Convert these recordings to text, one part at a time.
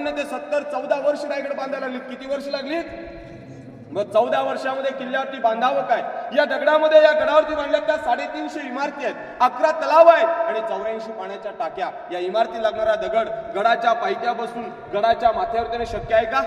पंचावन्न ते सत्तर चौदा वर्ष रायगड बांधायला लागलीत. किती वर्ष लागलीत? मग चौदा वर्षामध्ये किल्ल्यावरती बांधावं काय? या दगडामध्ये या गडावरती बांधल्या त्या साडेतीनशे इमारती आहेत. अकरा तलाव आहेत आणि चौऱ्याऐंशी पाण्याच्या टाक्या. या इमारती लागणारा दगड गडाच्या पायथ्यापासून गडाच्या माथ्यावर त्याने शक्य आहे का?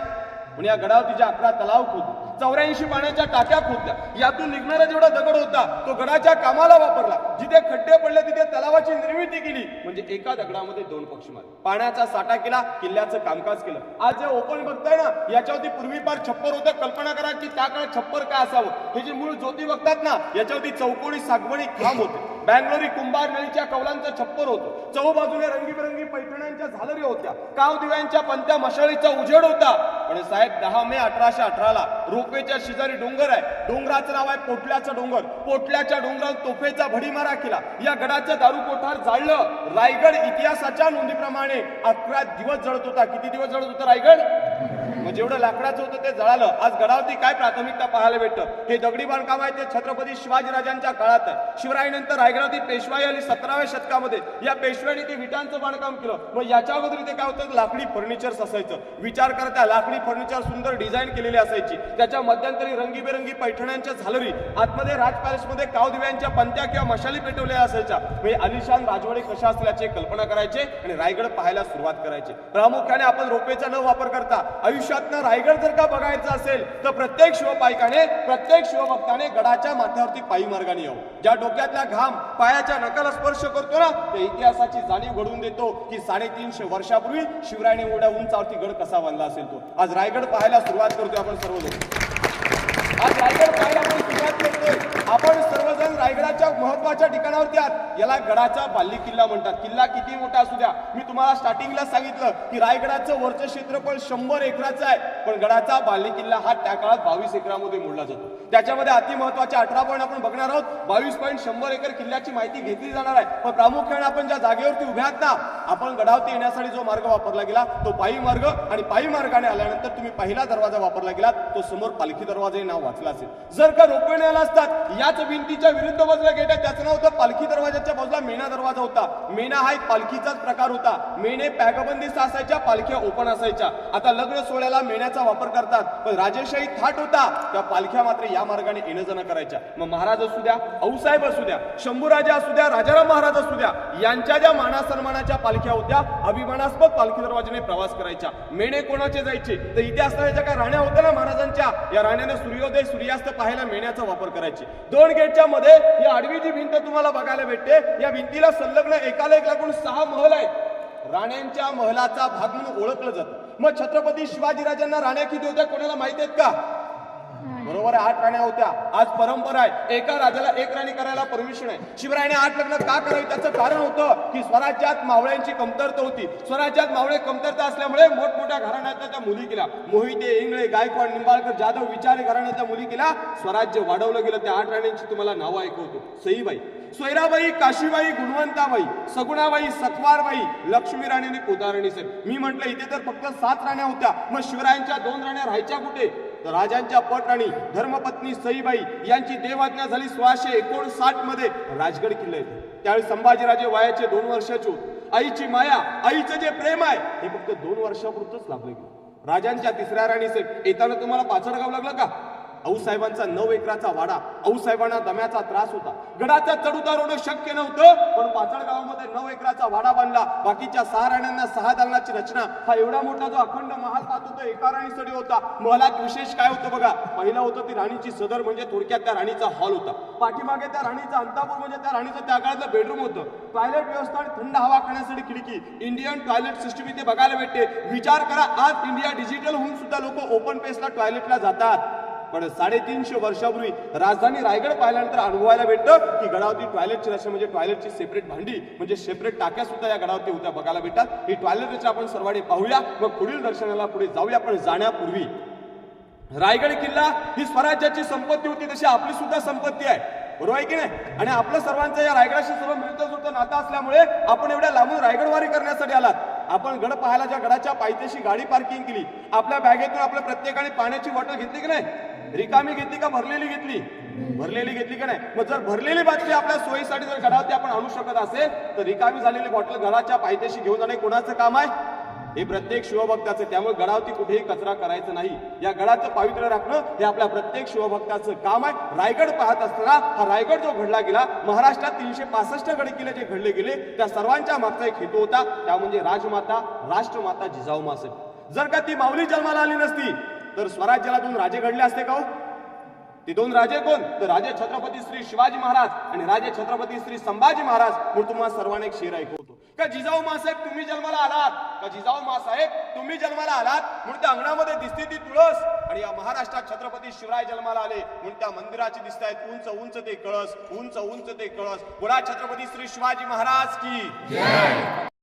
पण या गडावरती जे अकरा तलाव खोद चौऱ्याऐंशी पाण्याच्या टाक्या खोदल्या यातून निघणारा जेवढा दगड होता तो गडाच्या कामाला वापरला. जिथे खड्डे पडले तिथे तलावाची निर्मिती केली. म्हणजे एका दगडामध्ये दोन पक्ष मारले. पाण्याचा साठा केला किल्ल्याचं कामकाज केलं. आज जे ओपन बघताय ना याच्यावरती पूर्वी फार छप्पर होतं. कल्पना करा की त्या काळात छप्पर काय असावं? हे जे मूळ ज्योती बघतात ना याच्यावरती चौकोणी सागवणी खांब होते. बँगलोरी कुंभार नळीच्या कौलांचं छप्पर होतं. चौबाजूने रंगीबेरंगी पैठण्यांच्या झालरी होत्या. काव दिव्यांच्या पंत्या मशाळीचा उजेड होता. पण साहेब दहा मे अठराशे अठराला रोपेच्या शेजारी डोंगर आहे. डोंगराचं नाव आहे पोटल्याचा डोंगर. पोटल्याच्या डोंगरात तोफेचा भडीमारा केला. या गडाचं दारू कोठार जाळलं. रायगड इतिहासाच्या नोंदीप्रमाणे अकरा दिवस जळत होता. किती दिवस जळत होता रायगड? म्हणजे मग जेवढं लाकडाचं होतं ते जळालं. आज गडावरती काय प्राथमिकता पाहायला भेटतं? हे दगडी बांधकाम आहे ते छत्रपती शिवाजीराजांच्या काळात आहे. शिवरायानंतर रायगडावरती पेशवाई आली सतराव्या शतकामध्ये. या पेशव्याने ते विटांचं बांधकाम केलं. मग याच्या अगोदर इथे काय होतं? लाकडी फर्निचर्स असायचं. विचार करता लाकडी फर्निचर सुंदर डिझाईन केलेली असायची. त्याच्या मध्यंतरी रंगीबेरंगी पैठण्यांच्या झालरी आतमध्ये राज पॅलेसमध्ये कावदिव्यांच्या पंत्या किंवा मशाली पेटवल्या असायच्या. म्हणजे अलिशान राजवाडे कशा असल्याचे कल्पना करायचे आणि रायगड पाहायला सुरुवात करायची. प्रामुख्याने आपण रोपेचा न वापर करता आयुष्य आयुष्यातनं रायगड जर का बघायचं असेल तर प्रत्येक शिवपायकाने प्रत्येक शिवभक्ताने गडाच्या माथ्यावरती पायी मार्गाने येऊ ज्या डोक्यातला घाम पायाच्या नकाला स्पर्श करतो ना त्या इतिहासाची जाणीव घडवून देतो की साडेतीनशे वर्षापूर्वी शिवरायाने एवढ्या उंचावरती गड कसा बांधला असेल तो. आज रायगड पाहायला सुरुवात करतोय आपण सर्व लोक आज रायगड पाहायला आपण सुरुवात करतोय. आपण सर्व आपण रायगडाच्या महत्त्वाच्या ठिकाणावरती आहात. याला गडाचा बाल्ली किल्ला म्हणतात. किल्ला किती मोठा असू द्या. मी तुम्हाला स्टार्टिंगला सांगितलं की रायगडाचं वरचं क्षेत्रफळ शंभर एकराचं आहे. पण गडाचा बाल्ली किल्ला हा त्या काळात बावीस एकरामध्ये मोडला जातो. त्याच्यामध्ये अति महत्त्वाच्या अठरा पॉईंट आपण बघणार आहोत. बावीस पॉईंट शंभर एकर किल्ल्याची माहिती घेतली जाणार आहे. पण प्रामुख्याने आपण ज्या जागेवरती उभ्या आहात ना आपण गडावरती येण्यासाठी जो मार्ग वापरला गेला तो पायी मार्ग आणि पायी मार्गाने आल्यानंतर तुम्ही पहिला दरवाजा वापरला गेला तो समोर पालखी दरवाजा नाव वाचला असेल. जर का रोपवे आला असतात याच भिंतीच्या विरुद्ध बाजूला गेट आहे त्याचं नाव होतं पालखी दरवाजाच्या बाजूला मेणा दरवाजा होता. मेणा हा एक पालखीचाच प्रकार होता. मेणे पॅगबंदिस्त असायच्या पालख्या ओपन असायच्या. आता लग्न सोहळ्याला मेण्याचा वापर करतात. पण राजेशाही थाट होता. त्या पालख्या मात्र या मार्गाने येणं जाणं करायच्या. मग महाराज असू द्या औसाहेब असू द्या शंभूराजा असू द्या राजाराम महाराज असू द्या यांच्या ज्या मानासन्मानाच्या पालख्या होत्या अभिमानास्पद पालखी दरवाजाने प्रवास करायच्या. मेणे कोणाचे जायचे? तर इथे असणाऱ्या ज्या काही राण्या होत्या ना महाराजांच्या या राण्याने सूर्योदय सूर्यास्त पाहायला मेण्याचा वापर करायचे. दोन गेटच्या मध्ये ही आडवी जी भिंत तुम्हाला बघायला भेटते या भिंतीला संलग्न एकाला एक लागून सहा महल आहेत. राण्यांच्या महलाचा भाग म्हणून ओळखलं जातं. मग छत्रपती शिवाजीराजांना राण्या किती होत्या कोणाला माहिती आहेत का? बरोबर आहे आठ राण्या होत्या. आज परंपरा आहे. एका राजाला एक राणी करायला परमिशन आहे. शिवरायाने आठ लग्न का करावी? त्याचं कारण होतं की स्वराज्यात मावळ्यांची कमतरता होती. स्वराज्यात मावळे कमतरता असल्यामुळे मोठमोठ्या घराण्यातल्या त्या मुली केल्या मोहिते इंगळे गायकवाड निंबाळकर जाधव विचारे घराण्यातल्या मुली केल्या स्वराज्य वाढवलं गेलं. त्या आठ राण्यांची तुम्हाला नावं ऐकवतो. सईबाई सोयराबाई काशीबाई गुणवंताबाई सगुणाबाई सखवारबाई लक्ष्मी राणी आणि कोदाराणी साहेब मी म्हटलं इथे तर फक्त सात राण्या होत्या. मग शिवरायांच्या दोन राण्या राहायच्या कुठे? तर राजांच्या पटराणी धर्मपत्नी सईबाई यांची देवाज्ञा झाली सोळाशे एकोणसाठमध्ये राजगड किल्ले. त्यावेळी संभाजीराजे वयाचे दोन वर्षाचे आईची माया आईचं जे प्रेम आहे हे फक्त दोन वर्षापुरतच लाभले गेलं. राजांच्या तिसऱ्या राणीचे येताना तुम्हाला पाचडगाव लागलं का? आऊसाहेबांचा नऊ एकराचा वाडा आऊसाहेबांना दम्याचा त्रास होता. गडाचा चढउतार होणं शक्य नव्हतं पण पाचड गावामध्ये नऊ एकराचा वाडा बांधला. बाकीच्या सहा राण्यांना सहा दालनाची रचना. हा एवढा मोठा जो अखंड महाल पाहत होतो एका राणीसाठी होता. महालात विशेष काय होतं बघा? पहिलं होतं ती राणीची सदर म्हणजे थोडक्यात त्या राणीचा हॉल होता. पाठीमागे त्या राणीचा अंतापूर म्हणजे त्या राणीचं त्या काळातलं बेडरूम होतं. टॉयलेट व्यवस्था आणि थंड हवा खाण्यासाठी खिडकी. इंडियन टॉयलेट सिस्टम इथे बघायला भेटते. विचार करा आज इंडिया डिजिटल होऊन सुद्धा लोक ओपन पेसला टॉयलेटला जातात. पण साडेतीनशे वर्षापूर्वी राजधानी रायगड पाहिल्यानंतर अनुभवायला भेटतं की गडावरती टॉयलेटची रचना म्हणजे टॉयलेटची सेपरेट भांडी म्हणजे सेपरेट टाक्या सुद्धा या गडावरती होत्या बघायला भेटतात. ही टॉयलेट रचना आपण सर्वांनी पाहूया. मग पुढील दर्शनाला पुढे जाऊया पण जाण्यापूर्वी. रायगड किल्ला ही स्वराज्याची संपत्ती होती तशी आपली सुद्धा संपत्ती आहे. बरोबर आहे की नाही? आणि आपलं सर्वांचं या रायगडाशी सर्व मिळतं जुळतं नातं असल्यामुळे आपण एवढ्या लांबून रायगडवारी करण्यासाठी आलात. आपण गड पाहायला ज्या गडाच्या पायथ्याशी गाडी पार्किंग केली आपल्या बॅगेतून आपल्या प्रत्येकाने पाण्याची बॉटल घेतली की नाही? रिकामी घेतली का भरलेली घेतली? भरलेली घेतली का नाही? मग जर भरलेली बाटली आपल्या सोयीसाठी जर घरावरती आपण आणू शकत असेल तर रिकामी झालेली बॉटल घराच्या पायथ्याशी घेऊन जाणे कोणाचं काम आहे? हे प्रत्येक शिवभक्ताचं त्यामुळे गडावरती कुठेही कचरा करायचं नाही. या गडाचं पावित्र्य राखणं हे आपल्या प्रत्येक शिवभक्ताचं काम आहे. रायगड पाहत असताना हा रायगड जो घडला गेला महाराष्ट्रात तीनशे पासष्ट गड किल्ले जे घडले गेले त्या सर्वांच्या मागचा एक हेतू होता. त्या म्हणजे राजमाता राष्ट्रमाता जिजाऊ मासाहेब जर का ती माऊली जन्माला आली नसती तर स्वराज्याला दोन राजे घडले असते का हो? ते दोन राजे कोण? तर राजे छत्रपती श्री शिवाजी महाराज आणि राजे छत्रपती श्री संभाजी महाराज. म्हणून तुम्हाला सर्वांना एक शेर ऐकवतो. का जिजाऊ मासाहेब तुम्ही जन्माला आलात? का जिजाऊ मासाहेब तुम्ही जन्माला आलात? म्हणून त्या अंगणामध्ये दिसते ती तुळस आणि या महाराष्ट्रात छत्रपती शिवराय जन्माला आले. म्हणून त्या मंदिराची दिसत आहेत उंच उंच ते कळस उंच उंच ते कळस. बोला छत्रपती श्री शिवाजी महाराज की.